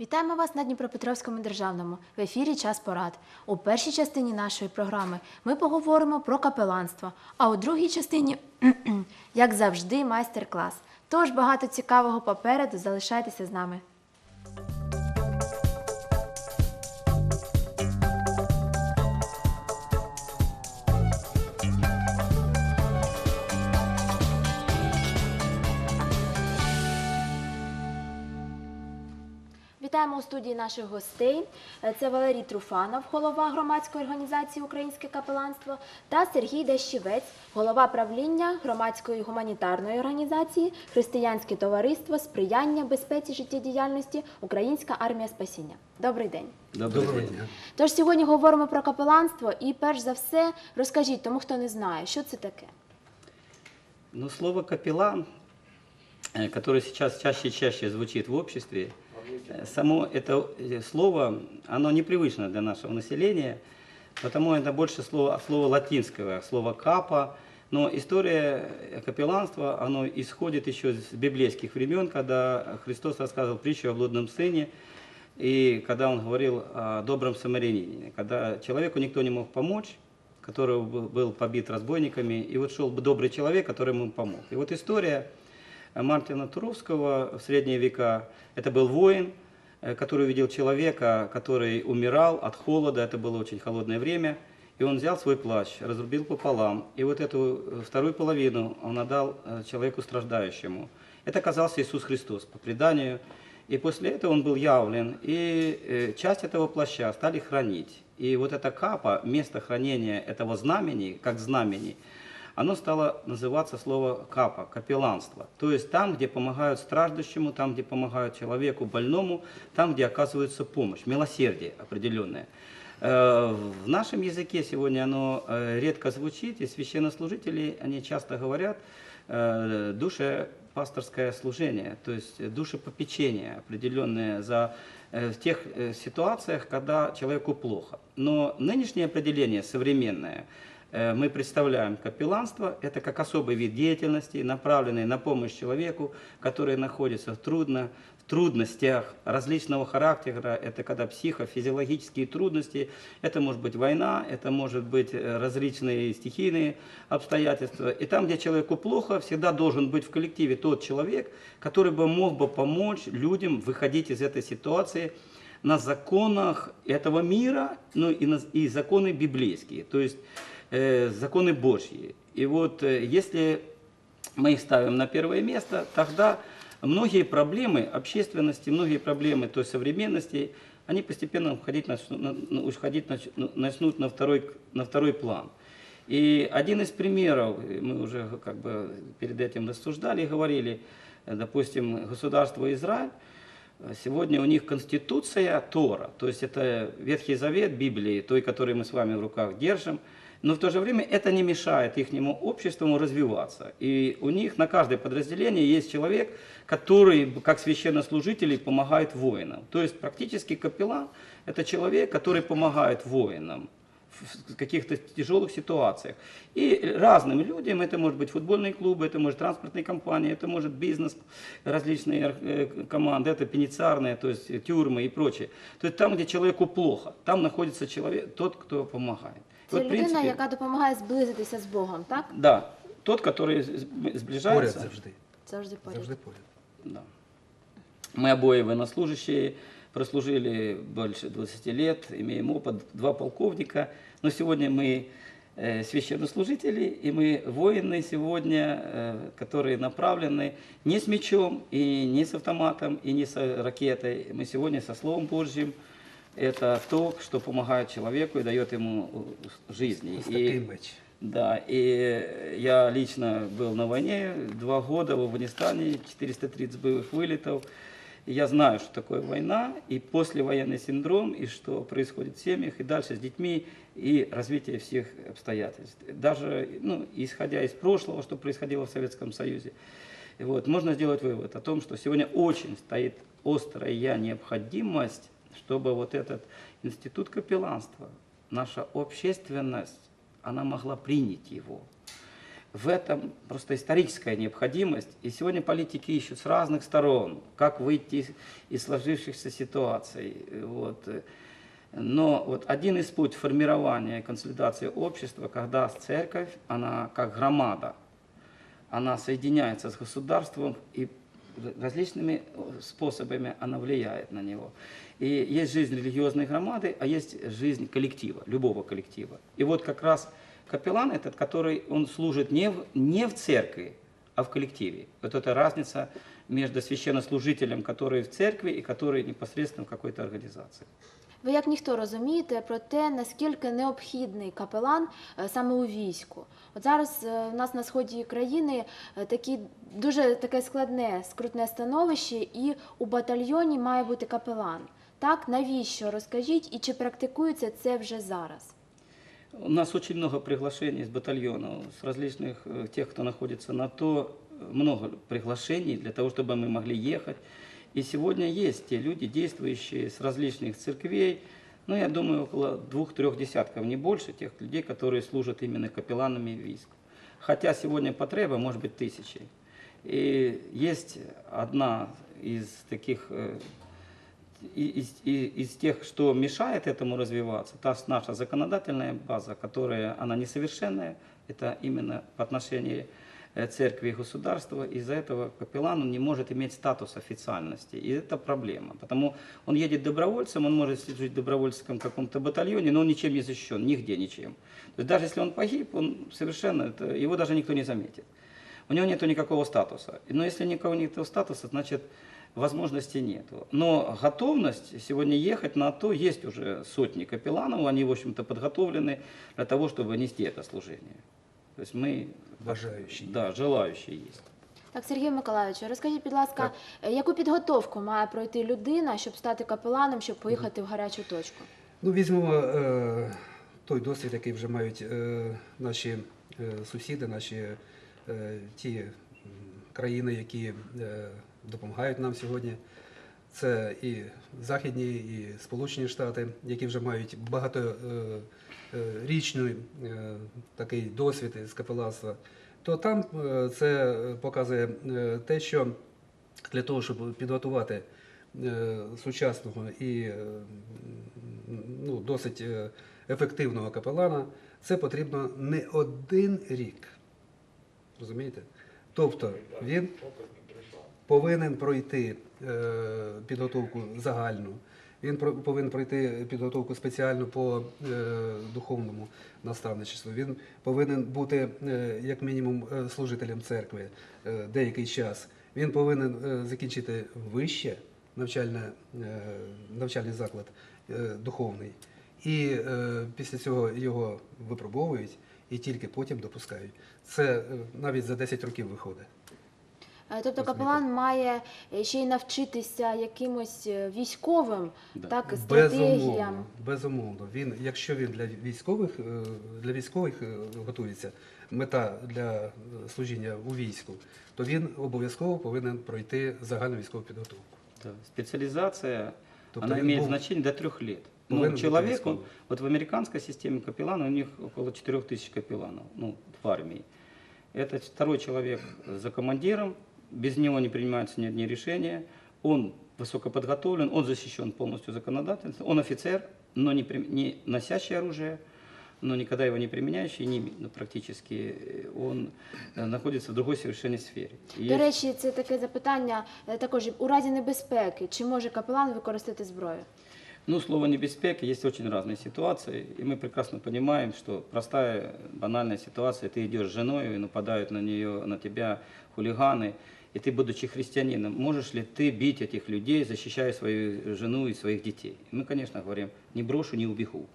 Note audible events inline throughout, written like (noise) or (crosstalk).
Вітаємо вас на Дніпропетровському державному в ефірі Час порад. У першій частині нашої програми ми поговоримо про капеланство, а у другій частині, (clears throat) як завжди, майстер-клас. Тож багато цікавого попереду залишайтеся з нами. Вітаємо у студії наших гостей. Е, Це Валерій Труфанов, голова громадської організації Українське капеланство, та Сергій Дещівець, голова правління громадської гуманітарної організації Християнське товариство сприяння безпеці життєдіяльності Українська армія спасіння. Добрий день. Доброго дня. Тож сьогодні говоримо про капеланство і перш за все розкажіть тому, хто не знає, що це таке. Ну, слово капеллан, э, которое сейчас чаще и чаще звучит в обществе, само это э, слово, оно непривычно для нашего населения, потому это больше слово, слово латинского, слово капа. Но история э, капелланства, оно исходит еще с библейских времен, когда Христос рассказывал притчу о блудном сыне, и когда он говорил о добром самарянине, когда человеку никто не мог помочь, который был побит разбойниками, и вот шел добрый человек, который ему помог. И вот история Мартина Туровского в средние века, это был воин, э, который увидел человека, который умирал от холода, это было очень холодное время, и он взял свой плащ, разрубил пополам, и вот эту э, вторую половину он отдал э, человеку страждающему. Это оказался Иисус Христос по преданию, и после этого он был явлен, и часть этого плаща стали хранить. И вот эта капа, место хранения этого знамени, как знамени, оно стало называться слово капа, капелланство. То есть там, где помогают страждущему, там, где помогают человеку больному, там, где оказывается помощь, милосердие определенное. Э, В нашем языке сегодня оно э, редко звучит, и священнослужители, они часто говорят э, душепасторское служение, то есть душепопечение определенное за в тех ситуациях, когда человеку плохо. Но нынешнее определение современное мы представляем капелланство, это как особый вид деятельности, направленный на помощь человеку, который находится в трудно, в трудностях различного характера, это когда психофизиологические трудности, это может быть война, это может быть э, различные стихийные обстоятельства. И там, где человеку плохо, всегда должен быть в коллективе тот человек, который бы мог бы помочь людям выходить из этой ситуации на законах этого мира, ну и, на, и законы библейские, то есть э, законы Божьи. И вот э, если мы их ставим на первое место, тогда многие проблемы общественности, многие проблемы той современности, они постепенно уходить начнут, на- на- уходить нач- ну, начнут на второй, на второй план. И один из примеров, э, мы уже как бы перед этим рассуждали и говорили, допустим, государство Израиль, Сегодня у них конституция Тора, то есть это Ветхий Завет Библии, той, которую мы с вами в руках держим, но в то же время это не мешает их обществу развиваться. И у них на каждое подразделение есть человек, который, как священнослужители, помогает воинам. То есть практически капеллан – это человек, который помогает воинам в каких-то тяжелых ситуациях. И разным людям, это может быть футбольные клубы, это может транспортные компании, это может бизнес, различные э, команды, это пеницарные, то есть тюрьмы и прочее. То есть там, где человеку плохо, там находится человек, тот, кто помогает. Це Вот, в людина, принципе, яка допомагає зблизитися з Богом, так? Да, тот, который с- Поряд сближается. завжди. Завжди поряд. Завжди поряд. Да. Мы обои военнослужащие, прослужили больше 20 лет, имеем опыт, два полковника. Но сегодня мы э, священнослужители, и мы воины сегодня, э, которые направлены не с мечом, и не с автоматом, и не с ракетой. Мы сегодня со Словом Божьим. Это то, что помогает человеку и дает ему э, жизнь. Ось И- да, и я лично был на войне, два года в Афганистане, 430 боевых вылетов. И я знаю, что такое война, и послевоенный синдром, и что происходит в семьях, и дальше с детьми, и развитие всех обстоятельств. Даже, ну, исходя из прошлого, что происходило в Советском Союзе, и вот, можно сделать вывод о том, что сегодня очень стоит острая необходимость, чтобы вот этот институт капелланства, наша общественность, она могла принять его. в этом просто историческая необходимость. И сегодня политики ищут с разных сторон, как выйти из- сложившихся ситуаций. Вот. Но вот один из путь формирования и консолидации общества, когда церковь, она как громада, она соединяется с государством и различными э, способами она влияет на него. И есть жизнь религиозной громады, а есть жизнь коллектива, любого коллектива. И вот как раз капеллан этот, который он служит не в, не в церкви, а в коллективе. Вот эта разница между священнослужителем, который в церкви и который непосредственно в какой-то организации. Ви як ніхто розумієте про те, наскільки необхідний капелан е, саме у війську. От зараз е, у нас на сході країни е, такі дуже таке складне, скрутне становище, і у батальйоні має бути капелан. Так, навіщо? Розкажіть, і чи практикується це вже зараз? У нас очень много приглашений из батальонов, с различных э, тех, кто находится на то, э, много приглашений для того, чтобы мы могли ехать. И сегодня есть те люди, действующие с различных церквей, ну, я думаю, около двух-трех десятков, не больше, тех людей, которые служат именно капелланами войск. Хотя сегодня потреба может быть тысячей. И есть одна из таких э, и- из, из тех, что мешает этому развиваться, та наша законодательная база, которая, она несовершенная, это именно по отношению э, церкви и государства, из-за этого капеллан он не может иметь статус официальности, и это проблема, потому он едет добровольцем, он может служить в каком-то батальоне, но он ничем не защищен, нигде ничем. То есть даже если он погиб, он совершенно, это, его даже никто не заметит. У него нет никакого статуса. Но если никого нет статуса, значит возможности нету. Но готовность сегодня ехать на то, есть уже сотни капелланов, они, в общем-то, подготовлены для того, чтобы нести это служение. То есть мы... Бажаючі. Да, желающие есть. Так, Сергій Миколайовичу, розкажіть, будь ласка, е, яку підготовку має пройти людина, щоб стати капеланом, щоб поїхати в гарячу точку? Ну, візьмемо е, той досвід, який вже мають е, наші е, сусіди, наші е, ті країни, які е, допомагають нам сьогодні. Це і Західні, і Сполучені Штати, які вже мають багаторічний е, такий досвід з капеланства, то там е, це показує е, те, що для того, щоб підготувати е, сучасного і е, ну, досить е, ефективного капелана, це потрібно не один рік. Розумієте? Тобто він повинен пройти е, підготовку загальну, він повинен пройти підготовку спеціальну по е, духовному наставничеству. Він повинен бути е, як мінімум е, служителем церкви деякий час. Він повинен закінчити вище навчальний заклад духовний. І після цього його випробовують і тільки потім допускають. Це навіть за 10 років виходить. Е, Тобто капелан має е, ще й навчитися якимось е, військовим, Да. так, Безумовно, стратегіям. безумовно. Він, якщо він для військових, для військових готується, мета для служіння у війську, то він обов'язково повинен пройти загальну військову підготовку. Да. Специализация, Тобто она він имеет був- значение до лет. повинен Ну, бути человеку, вот в американской системе капеллана у них около 4 тысяч капелланов, ну, в армии. Это второй человек за командиром, без него не принимаются ни одни решения, он высокоподготовлен, он защищен полностью законодательством, он офицер, но не, при- не носящий оружие, но никогда его не применяющий, не, ну, практически э, он э, находится в другой совершенно сфере. И До речі, це таке запитання також у разі небезпеки, чи може капелан використати зброю? Ну, слово небеспека, есть очень разные ситуации, и мы прекрасно понимаем, что простая, банальная ситуация, ты идешь с женой, и нападают на нее, на тебя хулиганы, и ты, будучи христианином, можешь ли ты бить этих людей, защищая свою жену и своих детей? И мы, конечно, говорим, не брошу, не убегу.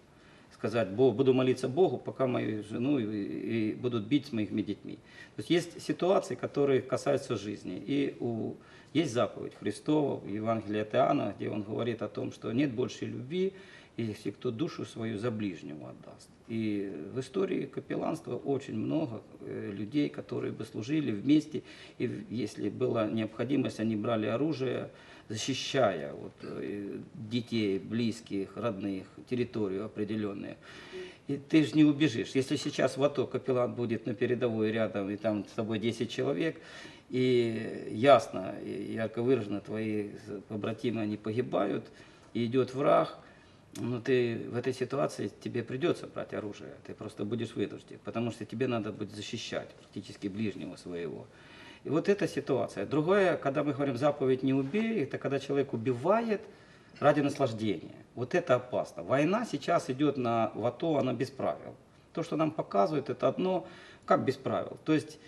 Сказать, «Бог, буду молиться Богу, пока мою жену и, и будут бить с моими детьми. То есть есть ситуации, которые касаются жизни. И у, есть заповедь Христова в Евангелии от Иоанна, где он говорит о том, что нет большей любви, если кто душу свою за ближнего отдаст. И в истории капелланства очень много э, людей, которые бы служили вместе, и если была необходимость, они брали оружие, защищая вот, э, детей, близких, родных, территорию определенную. И ты же не убежишь. Если сейчас в АТО капеллан будет на передовой рядом, и там с тобой 10 человек, и ясно, ярко выражено, твои побратимы, они погибают, и идет враг, ну ты в этой ситуации тебе придется брать оружие, ты просто будешь вынужден, потому что тебе надо будет защищать практически ближнего своего. И вот эта ситуация. Другое, когда мы говорим заповедь не убей, это когда человек убивает ради наслаждения. Вот это опасно. Война сейчас идет на в она без правил. То, что нам показывают, это одно, как без правил. То есть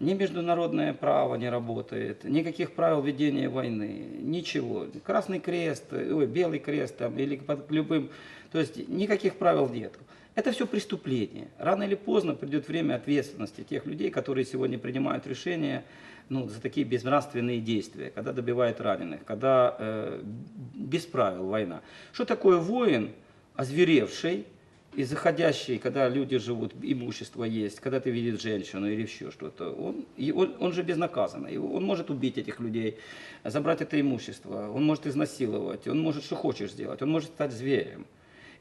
ни международное право не работает, никаких правил ведения войны, ничего. Красный крест, ой, белый крест там, или под любым, то есть никаких правил нет. Это все преступление. Рано или поздно придет время ответственности тех людей, которые сегодня принимают решения ну, за такие безнравственные действия, когда добивают раненых, когда э, без правил война. Что такое воин, озверевший, и заходящий, когда люди живут, имущество есть, когда ты видишь женщину или еще что-то, он, он, он же безнаказанный. Он может убить этих людей, забрать это имущество, он может изнасиловать, он может что хочешь сделать, он может стать зверем.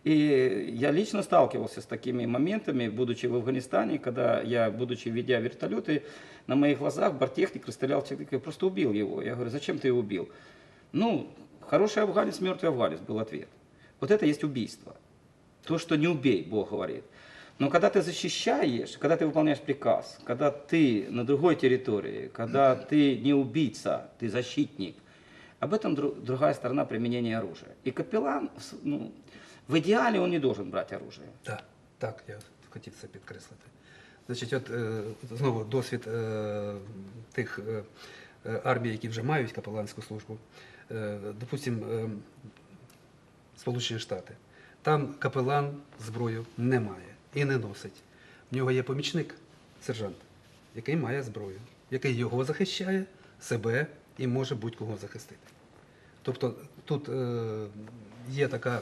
И я лично сталкивался с такими моментами, будучи в Афганистане, когда я, будучи ведя вертолеты, на моих глазах бортехник расстрелял человека, я просто убил его. Я говорю, зачем ты его убил? Ну, хороший афганец, мертвый афганец, был ответ. Вот это есть убийство. То, что не убей, Бог говорит. Но когда ты защищаешь, когда ты выполняешь приказ, когда ты на другой территории, когда ты не убийца, ты защитник, об этом дру- другая сторона применения оружия. И капеллан, с- ну, в идеале он не должен брать оружие. Так, так, я хотів це підкреслити. Значить, от е, знову досвід е, тих е, е, армій, які вже мають капеланську службу. Е, допустим, е, Сполучені Штати. Там капелан зброю не має і не носить. В нього є помічник, сержант, який має зброю, який його захищає, себе і може будь-кого захистити. Тобто тут е, є така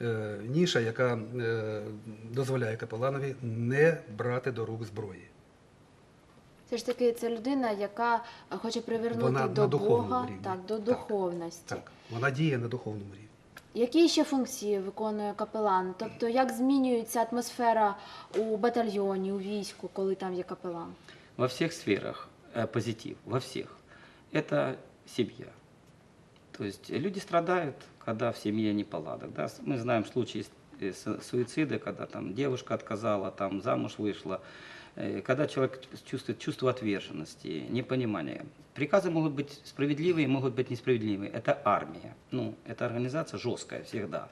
е, ніша, яка е, дозволяє капеланові не брати до рук зброї. Все ж таки, це людина, яка хоче привернути Вона до на духовному Бога, рівні. так, до Так, духовності. Так, вона діє на духовному рівні. Які ще функції виконує капелан? Тобто, як змінюється атмосфера у батальйоні, у війську, коли там є капелан? Во всех сферах э, позитив, во всех. Это семья. То есть люди страдают, когда в семье неполадок. Да? С- Мы знаем случаи с- э, с- суицида, когда там девушка отказала, там замуж вышла, э, когда человек чувствует чувство отверженности, непонимания. Приказы могут быть справедливые, могут быть несправедливые. Это армия. Ну, это организация жесткая всегда.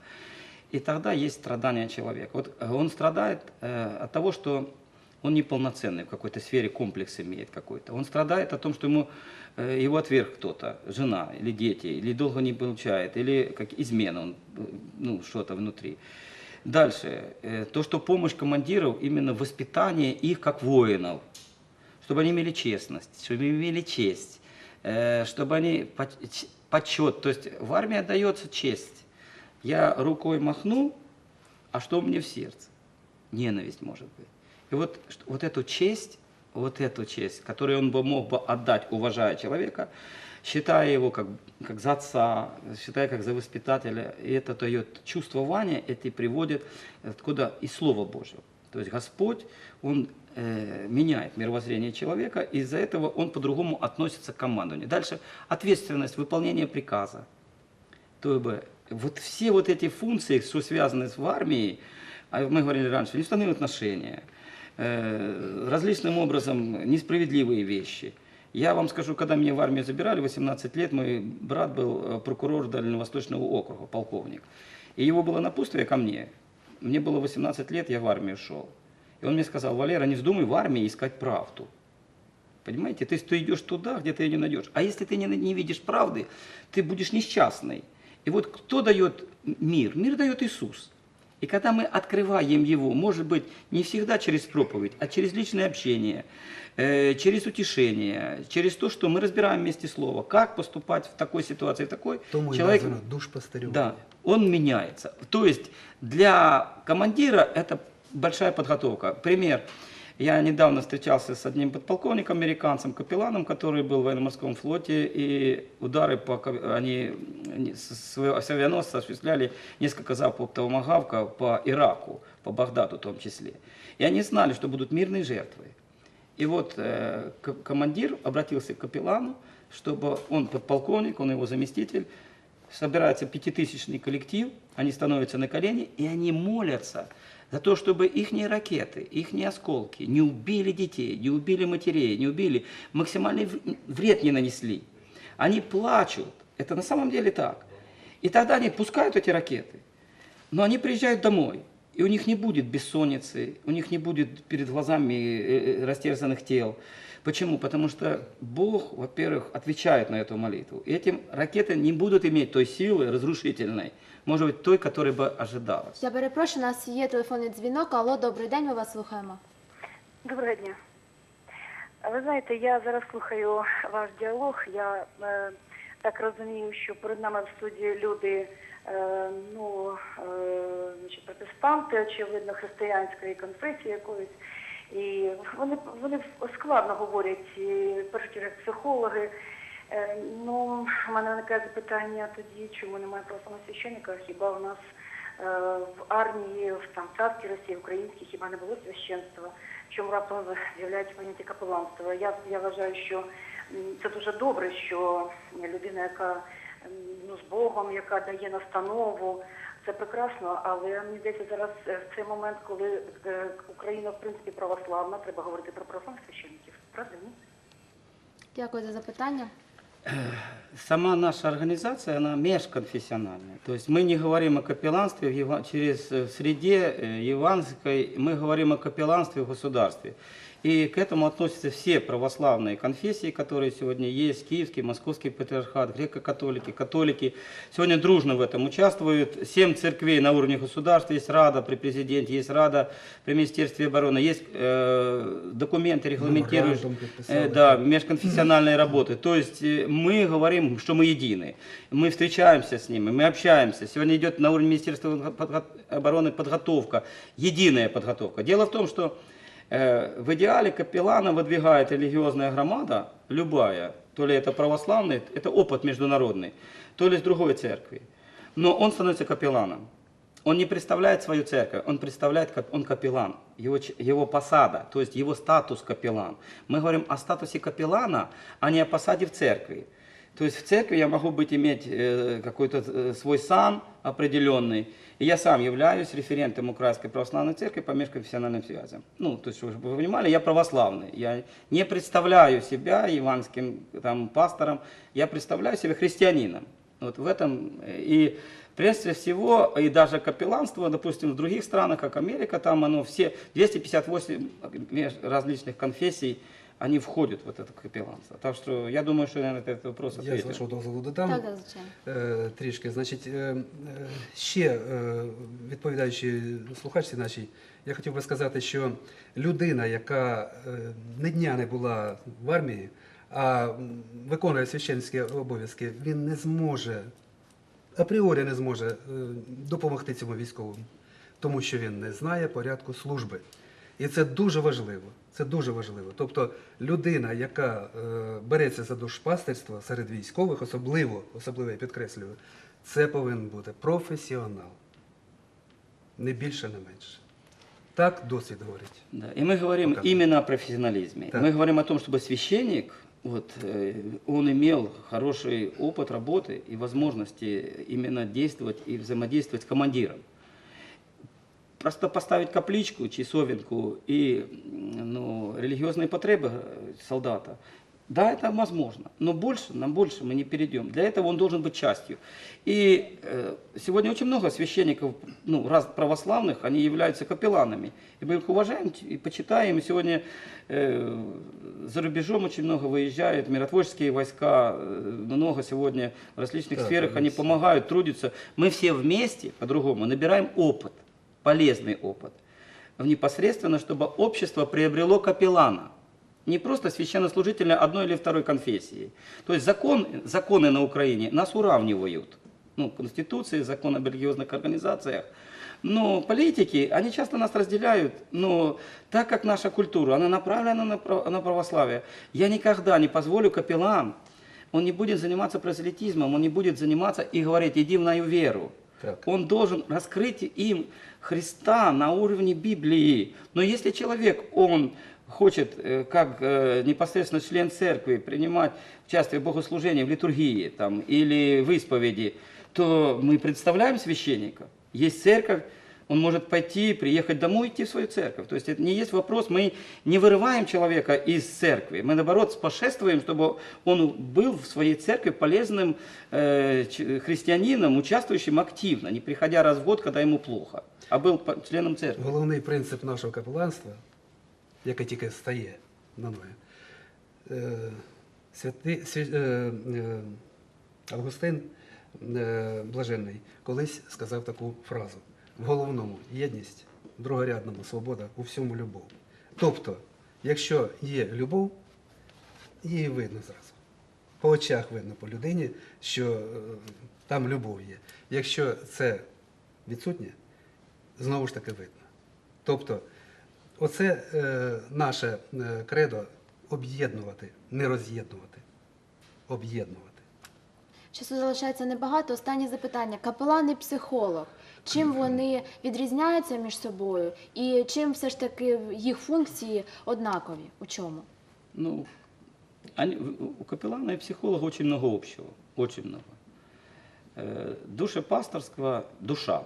И тогда есть страдания человека. Вот э, он страдает э, от того, что он неполноценный в какой-то сфере, комплекс имеет какой-то. Он страдает о том, что ему, э, его отверг кто-то, жена или дети, или долго не получает, или как измена, он, э, ну, что-то внутри. Дальше, э, то, что помощь командиров именно в воспитании их как воинов, чтобы они имели честность, чтобы они имели честь, э, чтобы они почет, то есть в армии отдается честь. Я рукой махну, а что мне в сердце? Ненависть может быть. И вот, вот эту честь, вот эту честь, которую он бы мог бы отдать, уважая человека, считая его как, как за отца, считая как за воспитателя, и это дает чувствование, это и приводит откуда из Слова Божьего. То есть Господь, Он э, меняет мировоззрение человека, и из-за этого он по-другому относится к командованию. Дальше ответственность, выполнение приказа. То бы вот все вот эти функции, что связаны с армией, а мы говорили раньше, неуставные отношения, э, различным образом несправедливые вещи. Я вам скажу, когда меня в армию забирали, 18 лет, мой брат был э, прокурор Дальневосточного округа, полковник. И его было напутствие ко мне. Мне было 18 лет, я в армию шел. И он мне сказал, Валера, не вздумай в армии искать правду. Понимаете? То есть ты идешь туда, где ты ее не найдешь. А если ты не, не видишь правды, ты будешь несчастный. И вот кто дает мир? Мир дает Иисус. И когда мы открываем его, может быть, не всегда через проповедь, а через личное общение, э, через утешение, через то, что мы разбираем вместе слово, как поступать в такой ситуации, в такой, Тому человек, названо душпастирювання. да, он меняется. То есть для командира это большая подготовка. Пример. Я недавно встречался с одним подполковником американцем, капелланом, который был в военно-морском флоте, и удары по, они с с авианосца осуществляли несколько залпов томагавка по Ираку, по Багдаду в том числе. И они знали, что будут мирные жертвы. И вот э, командир обратился к капеллану, чтобы он подполковник, он его заместитель, собирается пятитысячный коллектив, они становятся на колени, и они молятся за то, чтобы их ракеты, их осколки не убили детей, не убили матерей, не убили, максимальный вред не нанесли. Они плачут, это на самом деле так. И тогда они пускают эти ракеты, но они приезжают домой, и у них не будет бессонницы, у них не будет перед глазами э, э, растерзанных тел. Почему? Потому что Бог, во-первых, отвечает на эту молитву. И эти ракеты не будут иметь той силы разрушительной, может быть, той, которой бы ожидалось. Я перепрошую, у нас є телефонний дзвінок. Алло, добрий день, ми вас слухаємо. Доброго дня. Ви знаєте, я зараз слухаю ваш діалог. Я е, так розумію, що перед нами в студії люди, е, ну, е, значить, протестанти, очевидно, християнської конфесії якоїсь. І вони, вони складно говорять, першу чергу, психологи. Е, ну, у мене виникає запитання тоді, чому немає православного священника, хіба у нас е, в армії, в там царській Росії, українській, хіба не було священства? Чому раптом з'являється поняття капеланства? Я, я вважаю, що це дуже добре, що людина, яка ну, з Богом, яка дає настанову, це прекрасно, але мені здається, зараз е, в цей момент, коли е, Україна в принципі православна, треба говорити про православних священників. Правда, ні? Дякую за запитання. Сама наша организация, она межконфессиональная. То есть мы не говорим о капелланстве в ева- через э, в среде э, евангельской, мы говорим о капелланстве в государстве. И к этому относятся все православные конфессии, которые сегодня есть, Киевский, Московский патриархат, греко-католики, католики. Сегодня дружно в этом участвуют. Семь церквей на уровне государства, есть Рада при президенте, есть Рада при Министерстве обороны, есть э, документы, регламентирующие э, да, межконфессиональной работы. То есть э, мы говорим, что мы едины. Мы встречаемся с ними, мы общаемся. Сегодня идет на уровне Министерства обороны подготовка, единая подготовка. Дело в том, что э, в идеале капеллана выдвигает религиозная громада, любая, то ли это православный, это опыт международный, то ли с другой церкви. Но он становится капелланом. Он не представляет свою церковь, он представляет, он капеллан, его, его посада, то есть его статус капеллан. Мы говорим о статусе капеллана, а не о посаде в церкви. То есть в церкви я могу быть, иметь э, какой-то э, свой сан определенный, и я сам являюсь референтом Украинской Православной Церкви по межконфессиональным связям. Ну, то есть, чтобы вы понимали, я православный. Я не представляю себя евангельским там, пастором, я представляю себя христианином. Вот в этом э, и прежде всего, и даже капелланство, допустим, в других странах, как Америка, там оно все, 258 меж- различных конфессий, они входят в вот это капелланство. Так что я думаю, что я на этот вопрос Я з ответил. вашого дозволу додам. Так, так, звичайно. Е, трішки. Значить, е, е, ще е, відповідаючи слухачці нашій, я хотів би сказати, що людина, яка е, ні дня не була в армії, а м, виконує священські обов'язки, він не зможе, апріорі не зможе е, допомогти цьому військовому, тому що він не знає порядку служби. І це дуже важливо. Це дуже важливо. Тобто людина, яка е, береться за душпастерство серед військових, особливо, особливо я підкреслюю, це повинен бути професіонал. Не більше, не менше. Так досвід говорить. Да. И мы говорим Показывает. именно о профессионализме. Так. Мы говорим о том, чтобы священник, вот, э, он имел хороший опыт работы и возможности именно действовать и взаимодействовать с командиром. Просто поставить капличку, часовенку и ну, религиозные потребы э, солдата, да, это возможно, но больше, нам больше мы не перейдем. Для этого он должен быть частью. И э, сегодня очень много священников, ну, раз православных, они являются капелланами. И мы их уважаем и почитаем. И сегодня э, за рубежом очень много выезжают миротворческие войска, э, много сегодня в различных Да, сферах они конечно. помогают, трудятся. Мы все вместе, по-другому, набираем опыт, полезный опыт. Непосредственно, чтобы общество приобрело капеллана. Не просто священнослужителя одной или второй конфессии. То есть закон, законы на Украине нас уравнивают. ну, Конституции, закон об религиозных организациях. Но политики, они часто нас разделяют, но так как наша культура, она направлена на православие, я никогда не позволю капеллан, он не будет заниматься прозелитизмом, он не будет заниматься и говорить, иди в мою веру. Так. Он должен раскрыть им Христа на уровне Библии. Но если человек, он хочет, э, как э, непосредственно член церкви, принимать участие в богослужении, в литургии там, или в исповеди, то мы представляем священника. Есть церковь, он может пойти, приехать домой, идти в свою церковь. То есть это не есть вопрос, мы не вырываем человека из церкви, мы наоборот спошествуем, чтобы он был в своей церкви полезным э, христианином, участвующим активно, не приходя раз в год, когда ему плохо, а был членом церкви. Головний принцип нашого капеланства, яке тільки стає на ноги, е, святий, свя- е, е, Августин Блаженний колись сказав таку фразу: в головному єдність, в другорядному свобода, у всьому любов. Тобто, якщо є любов, її видно зразу. По очах видно по людині, що там любов є. Якщо це відсутнє, знову ж таки видно. Тобто, оце е, наше е, кредо об'єднувати, не роз'єднувати, об'єднувати. Часу залишається небагато. Останнє запитання. Капелан і психолог. Чим вони відрізняються між собою, і чим все ж таки їх функції однакові? У чому? Ну, они- у- капеллана и психолога очень много общего, очень много. Э, Душепасторство – душа.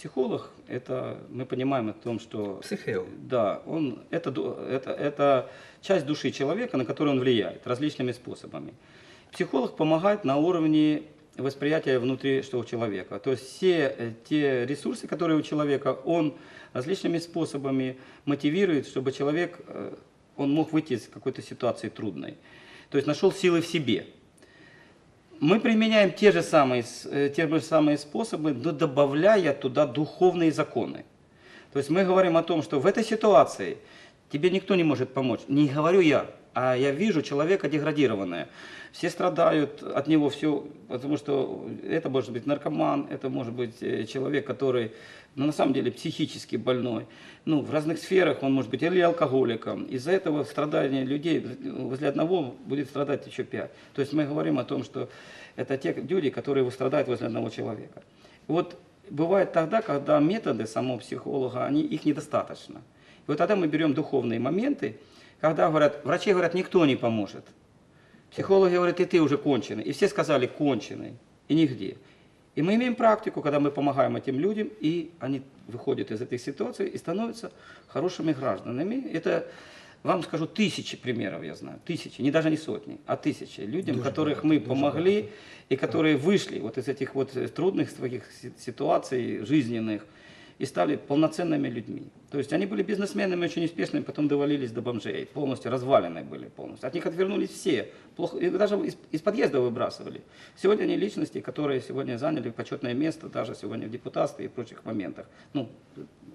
Психолог – это, мы понимаем о том, что Психео. Да, он, это, это, это часть души человека, на которую он влияет различными способами. Психолог помогает на уровне восприятия внутри что у человека. То есть все э, те ресурсы, которые у человека, он различными способами мотивирует, чтобы человек, э, он мог выйти из какой-то ситуации трудной. То есть нашел силы в себе. Мы применяем те же самые, э, те же самые способы, но добавляя туда духовные законы. То есть мы говорим о том, что в этой ситуации тебе никто не может помочь. Не говорю я, а я вижу человека деградированное. Все страдают от него все, потому что это может быть наркоман, это может быть э, человек, который ну, на самом деле психически больной. Ну, в разных сферах он может быть или алкоголиком. Из-за этого страдания людей возле одного будет страдать еще пять. То есть мы говорим о том, что это те люди, которые страдают возле одного человека. Вот бывает тогда, когда методы самого психолога, они, их недостаточно. И вот тогда мы берем духовные моменты, когда говорят, врачи говорят, никто не поможет. Психологи говорят, и ты уже конченый. И все сказали, конченый. И нигде. И мы имеем практику, когда мы помогаем этим людям, и они выходят из этих ситуаций и становятся хорошими гражданами. Это, вам скажу, тысячи примеров я знаю. Тысячи, не даже не сотни, а тысячи. Людям, Дуже которых мы помогли, багато. и которые вышли вот из этих вот э, трудных своих си- ситуаций жизненных и стали полноценными людьми. То есть они были бизнесменами очень успешными, потом довалились до бомжей, полностью разваленные были полностью. От них отвернулись все, плохо, их даже из, из подъезда выбрасывали. Сегодня они личности, которые сегодня заняли почетное место даже сегодня в депутатстве и в прочих моментах, ну,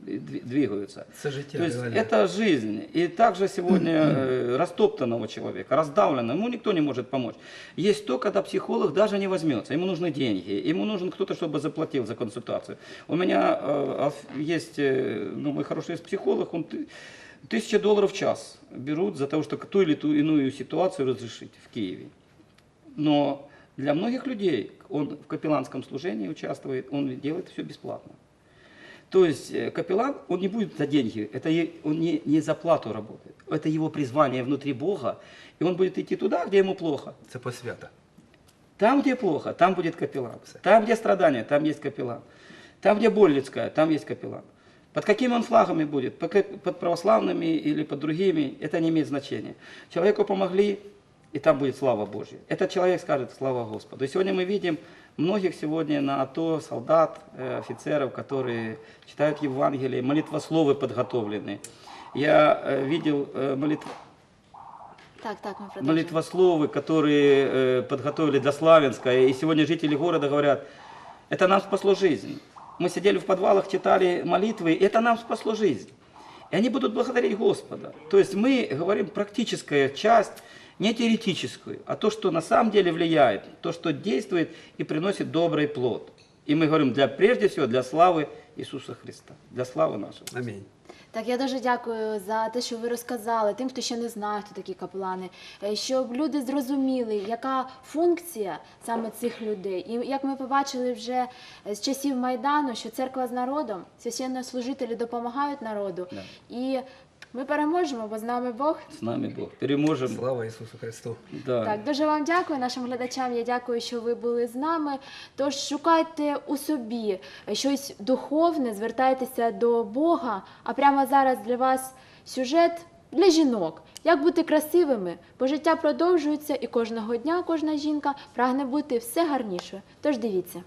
двигаются. Життя. То есть реально. это жизнь. И также сегодня (clears throat) э, растоптанного человека, раздавленного, ему никто не может помочь. Есть то, когда психолог даже не возьмется, ему нужны деньги, ему нужен кто-то, чтобы заплатил за консультацию. У меня э, есть э, ну, мой хороший психолог, он ты- тысяча долларов в час берут за то, что ту или ту иную ситуацию разрешить в Киеве. Но для многих людей, он в капелланском служении участвует, он делает все бесплатно. То есть э, капеллан, он не будет за деньги, это он не, не за плату работает. Это его призвание внутри Бога, и он будет идти туда, где ему плохо. Це посвята. Там, где плохо, там будет капеллан. Там, где страдания, там есть капеллан. Там, где боль людская, там есть капеллан. Под какими он флагами будет, под, православными или под другими, это не имеет значения. Человеку помогли, и там будет слава Божья. Этот человек скажет слава Господу. И сегодня мы видим многих сегодня на АТО, солдат, э, офицеров, которые читают Евангелие, молитвословы подготовлены. Я э, видел э, молитв- Так, так, продовжуємо. молитвословы, которые подготовили до Славянска, и сегодня жители города говорят, это нам спасло жизнь. Мы сидели в подвалах, читали молитвы, и это нам спасло жизнь. И они будут благодарить Господа. То есть мы говорим практическая часть Не теоретическую, а то, что на самом деле влияет, то, что действует и приносит добрый плод. И мы говорим, для, прежде всего для славы Иисуса Христа, для славы нашего. Амінь. Так, я дуже дякую за те, що ви розказали тим, хто ще не знає, хто такі капелани, е, щоб люди зрозуміли, яка функція саме цих людей. І як ми побачили вже е, з часів Майдану, що церква з народом, священнослужителі допомагають народу. Yeah. І ми переможемо, бо з нами Бог. С нами Бог. Переможем. Слава Ісусу Христу! Да. Так, дуже вам дякую, нашим глядачам. Я дякую, що ви були з нами. Тож шукайте у собі щось духовне, звертайтеся до Бога. А прямо зараз для вас сюжет для жінок. Як бути красивими, бо життя продовжується, і кожного дня кожна жінка прагне бути все гарнішою. Тож дивіться.